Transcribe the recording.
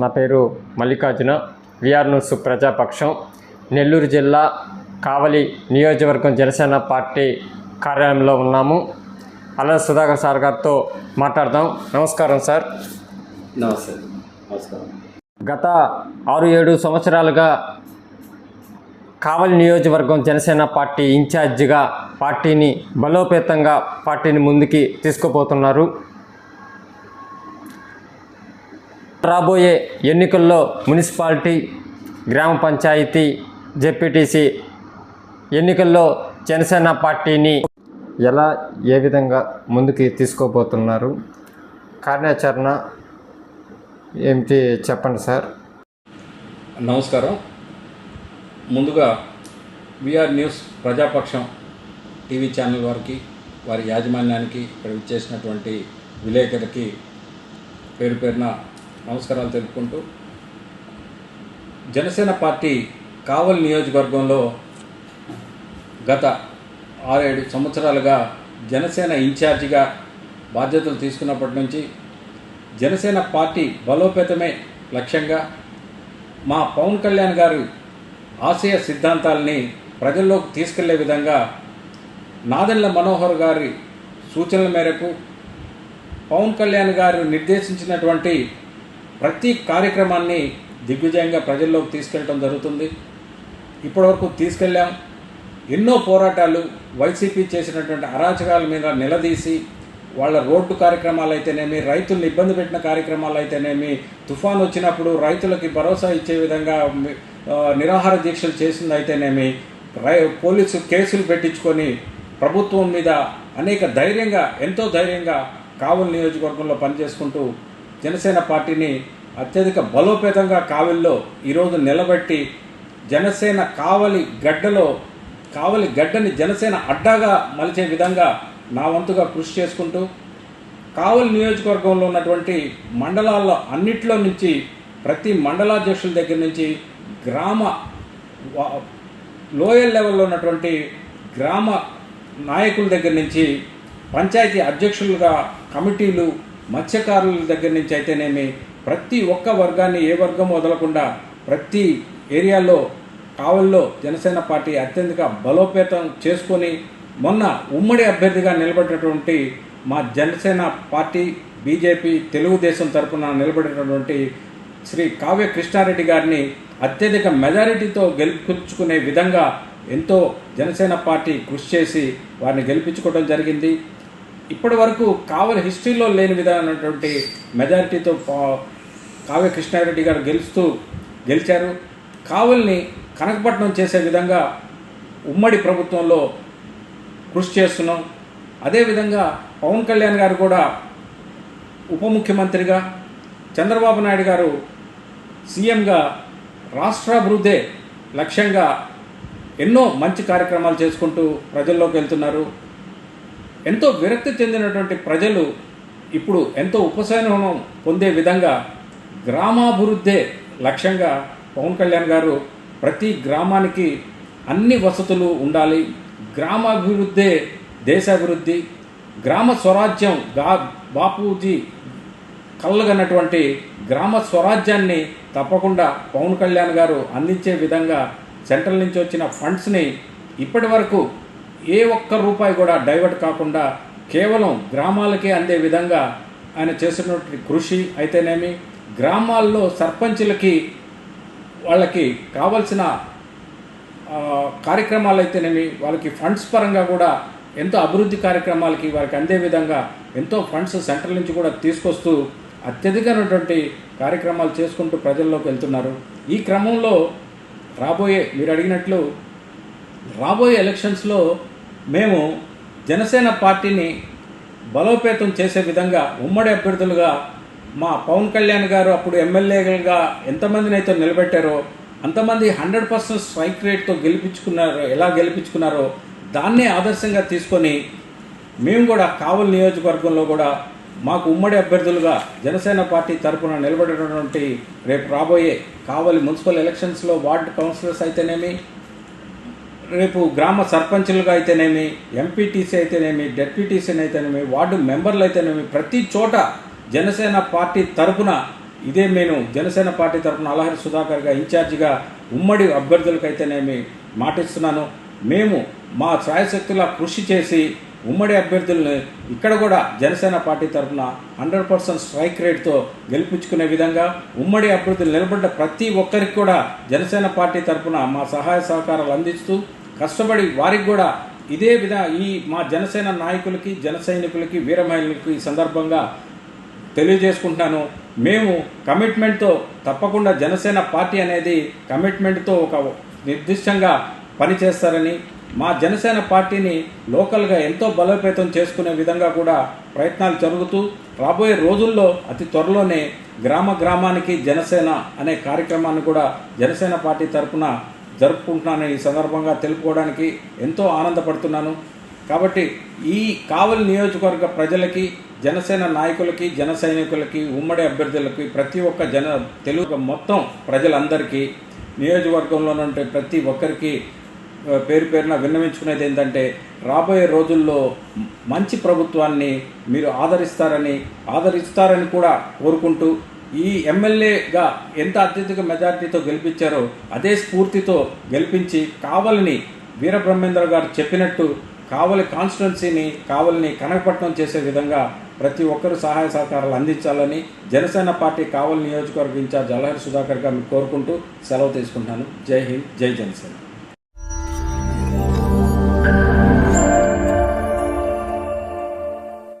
నా పేరు Mallikarjuna. VR news Prajapaksham. Nellore జిల్లా కావలి నియోజకవర్గం జనసేన పార్టీ కార్యాలయంలో ఉన్నాము. అలా సుధాకర్ సార్ గారితో మాట్లాడదాం. నమస్కారం సార్. నమస్తే. నమస్కారం. గత ఆరు ఏడు సంవత్సరాలుగా కావలి నియోజకవర్గం జనసేన పార్టీ ఇన్ఛార్జిగా పార్టీని బలోపేతంగా పార్టీని ముందుకి తీసుకుపోతున్నారు. రాబోయే ఎన్నికల్లో మున్సిపాలిటీ గ్రామ పంచాయతీ జెపిటిసి ఎన్నికల్లో జనసేన పార్టీని ఎలా ఏ విధంగా ముందుకు తీసుకోబోతున్నారు? కార్యాచరణ ఏమిటి చెప్పండి సార్. నమస్కారం. ముందుగా VR news Prajapaksham TV channel వారికి వారి యాజమాన్యానికి ఇక్కడ విచ్చేసినటువంటి విలేకరికి పేరు పేరున నమస్కారాలు తెలుపుకుంటూ జనసేన పార్టీ కావలి నియోజకవర్గంలో గత ఆరేడు సంవత్సరాలుగా జనసేన ఇన్ఛార్జిగా బాధ్యతలు తీసుకున్నప్పటి నుంచి జనసేన పార్టీ బలోపేతమే లక్ష్యంగా మా పవన్ కళ్యాణ్ గారి ఆశయ సిద్ధాంతాలని ప్రజల్లోకి తీసుకెళ్ళే విధంగా నాదెళ్ళ మనోహర్ గారి సూచనల మేరకు పవన్ కళ్యాణ్ గారు నిర్దేశించినటువంటి ప్రతి కార్యక్రమాన్ని దిగ్విజయంగా ప్రజల్లోకి తీసుకెళ్ళడం జరుగుతుంది. ఇప్పటివరకు తీసుకెళ్ళాం. ఎన్నో పోరాటాలు వైసీపీ చేసినటువంటి అరాచకాల మీద నిలదీసి వాళ్ళ రోడ్డు కార్యక్రమాలు అయితేనేమి రైతులను ఇబ్బంది పెట్టిన కార్యక్రమాలు అయితేనేమి తుఫాన్ వచ్చినప్పుడు రైతులకి భరోసా ఇచ్చే విధంగా నిరాహార దీక్షలు చేసింది అయితేనేమి రై పోలీసు కేసులు పెట్టించుకొని ప్రభుత్వం మీద అనేక ధైర్యంగా ఎంతో ధైర్యంగా కావలి నియోజకవర్గంలో పనిచేసుకుంటూ జనసేన పార్టీని అత్యధిక బలోపేతంగా కావలిలో ఈరోజు నిలబెట్టి జనసేన కావలి గడ్డలో కావలి గడ్డని జనసేన అడ్డాగా మలిచే విధంగా నా వంతుగా కృషి చేసుకుంటూ కావలి నియోజకవర్గంలో ఉన్నటువంటి మండలాల్లో అన్నిట్లో నుంచి ప్రతి మండలాధ్యక్షుల దగ్గర నుంచి గ్రామ లోయర్ లెవెల్లో ఉన్నటువంటి గ్రామ నాయకుల దగ్గర నుంచి పంచాయతీ అధ్యక్షులుగా కమిటీలు మత్స్యకారుల దగ్గర నుంచి అయితేనేమి ప్రతి ఒక్క వర్గాన్ని ఏ వర్గం వదలకుండా ప్రతి ఏరియాలో కావల్లో జనసేన పార్టీ అత్యధిక బలోపేతం చేసుకొని మొన్న ఉమ్మడి అభ్యర్థిగా నిలబడినటువంటి మా జనసేన పార్టీ బీజేపీ తెలుగుదేశం తరఫున నిలబడినటువంటి శ్రీ కావ్య కృష్ణారెడ్డి గారిని అత్యధిక మెజారిటీతో గెలుపుకునే విధంగా ఎంతో జనసేన పార్టీ కృషి చేసి వారిని గెలిపించుకోవడం జరిగింది. ఇప్పటి వరకు కావలి హిస్టరీలో లేని విధమైనటువంటి మెజారిటీతో పా- కావ్య కృష్ణారెడ్డి గారు గెలుస్తూ గెలిచారు. కావలిని కనకపట్నం చేసే విధంగా ఉమ్మడి ప్రభుత్వంలో కృషి చేస్తున్నాం. అదేవిధంగా పవన్ కళ్యాణ్ గారు కూడా ఉప ముఖ్యమంత్రిగా చంద్రబాబు నాయుడు గారు సీఎంగా రాష్ట్రాభివృద్ధే లక్ష్యంగా ఎన్నో మంచి కార్యక్రమాలు చేసుకుంటూ ప్రజల్లోకి వెళ్తున్నారు. ఎంతో విరక్తి చెందినటువంటి ప్రజలు ఇప్పుడు ఎంతో ఉపశమనం పొందే విధంగా గ్రామాభివృద్ధే లక్ష్యంగా పవన్ కళ్యాణ్ గారు ప్రతి గ్రామానికి అన్ని వసతులు ఉండాలి. గ్రామాభివృద్ధే దేశాభివృద్ధి. గ్రామ స్వరాజ్యం గా బాపూజీ కళ్ళగన్నటువంటి గ్రామ స్వరాజ్యాన్ని తప్పకుండా పవన్ కళ్యాణ్ గారు అందించే విధంగా సెంట్రల్ నుంచి వచ్చిన ఫండ్స్ని ఇప్పటి వరకు ఏ ఒక్క రూపాయి కూడా డైవర్ట్ కాకుండా కేవలం గ్రామాలకే అందే విధంగా ఆయన చేసినటువంటి కృషి అయితేనేమి గ్రామాల్లో సర్పంచులకి వాళ్ళకి కావలసిన కార్యక్రమాలు అయితేనేమి వాళ్ళకి ఫండ్స్ పరంగా కూడా ఎంతో అభివృద్ధి కార్యక్రమాలకి వారికి అందే విధంగా ఎంతో ఫండ్స్ సెంట్రల్ నుంచి కూడా తీసుకొస్తూ అత్యధికమైనటువంటి కార్యక్రమాలు చేసుకుంటూ ప్రజల్లోకి వెళ్తున్నారు. ఈ క్రమంలో రాబోయే మీరు అడిగినట్లు రాబోయే ఎలక్షన్స్లో మేము జనసేన పార్టీని బలోపేతం చేసే విధంగా ఉమ్మడి అభ్యర్థులుగా మా పవన్ కళ్యాణ్ గారు అప్పుడు ఎమ్మెల్యేగా ఎంతమందిని అయితే నిలబెట్టారో అంతమంది హండ్రెడ్ పర్సెంట్ స్ట్రైక్ రేట్తో గెలిపించుకున్నారో ఎలా గెలిపించుకున్నారో దాన్నే ఆదర్శంగా తీసుకొని మేము కూడా కావలి నియోజకవర్గంలో కూడా మాకు ఉమ్మడి అభ్యర్థులుగా జనసేన పార్టీ తరఫున నిలబడినటువంటి రేపు రాబోయే కావలి మున్సిపల్ ఎలక్షన్స్లో వార్డు కౌన్సిలర్స్ అయితేనేమి రేపు గ్రామ సర్పంచులుగా అయితేనేమి ఎంపీటీసీ అయితేనేమి డెప్యూటీసీ అయితేనేమి వార్డు మెంబర్లు అయితేనేమి ప్రతి చోట జనసేన పార్టీ తరపున ఇదే నేను జనసేన పార్టీ తరఫున అలహరి సుధాకర్గా ఇన్ఛార్జిగా ఉమ్మడి అభ్యర్థులకైతేనేమి మాటిస్తున్నాను. మేము మా ఛాయశక్తుల కృషి చేసి ఉమ్మడి అభ్యర్థుల్ని ఇక్కడ కూడా జనసేన పార్టీ తరఫున హండ్రెడ్ పర్సెంట్ స్ట్రైక్ రేట్తో గెలిపించుకునే విధంగా ఉమ్మడి అభ్యర్థులు నిలబడ్డ ప్రతి ఒక్కరికి కూడా జనసేన పార్టీ తరఫున మా సహాయ సహకారాలు అందిస్తూ కష్టపడి వారికి కూడా ఇదే విధ ఈ మా జనసేన నాయకులకి జన సైనికులకి వీరమహిళలకి ఈ సందర్భంగా తెలియజేసుకుంటున్నాను మేము కమిట్మెంట్తో తప్పకుండా జనసేన పార్టీ అనేది కమిట్మెంట్తో ఒక నిర్దిష్టంగా పనిచేస్తారని మా జనసేన పార్టీని లోకల్గా ఎంతో బలోపేతం చేసుకునే విధంగా కూడా ప్రయత్నాలు జరుగుతూ రాబోయే రోజుల్లో అతి త్వరలోనే గ్రామ గ్రామానికి జనసేన అనే కార్యక్రమాన్ని కూడా జనసేన పార్టీ తరఫున జరుపుకుంటున్నానని ఈ సందర్భంగా తెలుపుకోవడానికి ఎంతో ఆనందపడుతున్నాను. కాబట్టి ఈ కావలి నియోజకవర్గ ప్రజలకి జనసేన నాయకులకి జన సైనికులకి ఉమ్మడి అభ్యర్థులకి ప్రతి ఒక్క జన తెలుగు మొత్తం ప్రజలందరికీ నియోజకవర్గంలో ఉంటే ప్రతి ఒక్కరికి పేరు పేరున విన్నవించుకునేది ఏంటంటే రాబోయే రోజుల్లో మంచి ప్రభుత్వాన్ని మీరు ఆదరిస్తారని ఆదరిస్తారని కూడా కోరుకుంటూ ఈ ఎమ్మెల్యేగా ఎంత అత్యధిక మెజార్టీతో గెలిపించారో అదే స్ఫూర్తితో గెలిపించి కావలిని వీరబ్రహ్మేంద్ర గారు చెప్పినట్టు కావలి కాన్స్టిట్యున్సీని కావలిని కనకపట్నం చేసే విధంగా ప్రతి ఒక్కరు సహాయ సహకారాలు అందించాలని జనసేన పార్టీ కావలి నియోజకవర్గ ఇన్ఛార్జ్ అలహరి సుధాకర్ గారిని కోరుకుంటూ సెలవు తీసుకుంటాను జై హింద్ జై జనసేన.